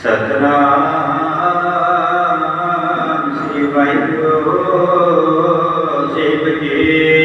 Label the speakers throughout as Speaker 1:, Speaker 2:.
Speaker 1: Satnam Sivayo Sivajit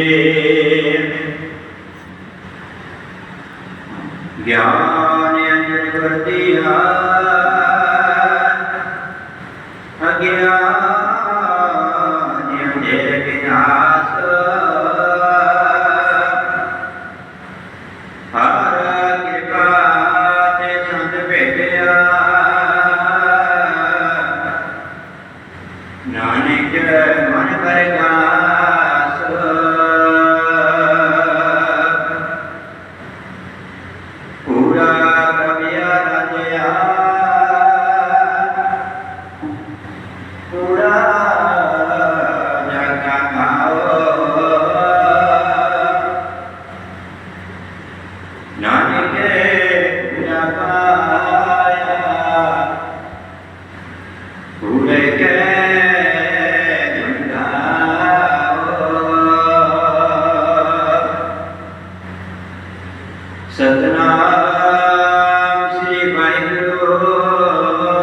Speaker 1: Satnam ਸ੍ਰੀ ਵਾਹਿਗੁਰੂ।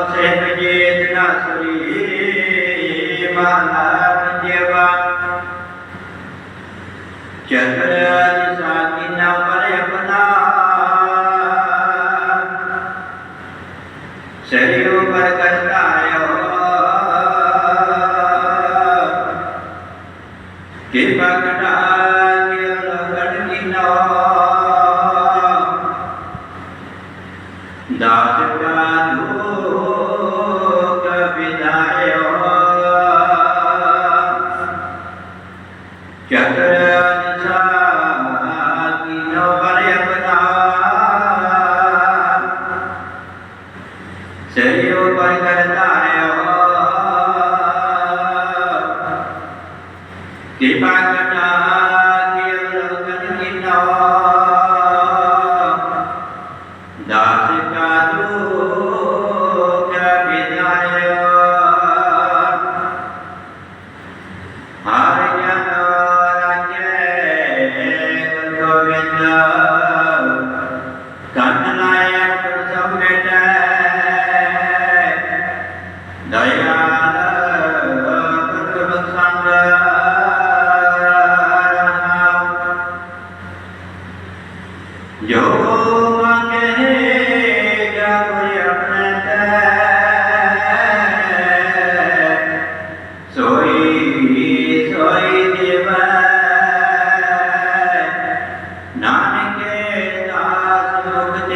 Speaker 1: ਸਾਹਿਬ ਜੀ ਤਨਾ ਸ੍ਰੀ ਮਹਾਰਾਜ। ਜੀਵਾ ਚਤਰ ਦਿਸ਼ਾ ਨਾ ਪਰੇ ਆਪਣਾ ਸਰਿਉ ਪਰ ਕਰਤਾਇਓ ਕਿਰਪਾ ਕਟਾ ਕਿਰਲ ਗਣ ਕੀਨੋ ਦਾਸ ਵਿਦਾਇਓ ਚਤਰ ਦਿਸ਼ਾ ਕੀਨੋ ਪਰੇ Ah.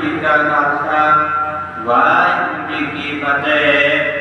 Speaker 1: की का खालसा वाई जी की फतेह।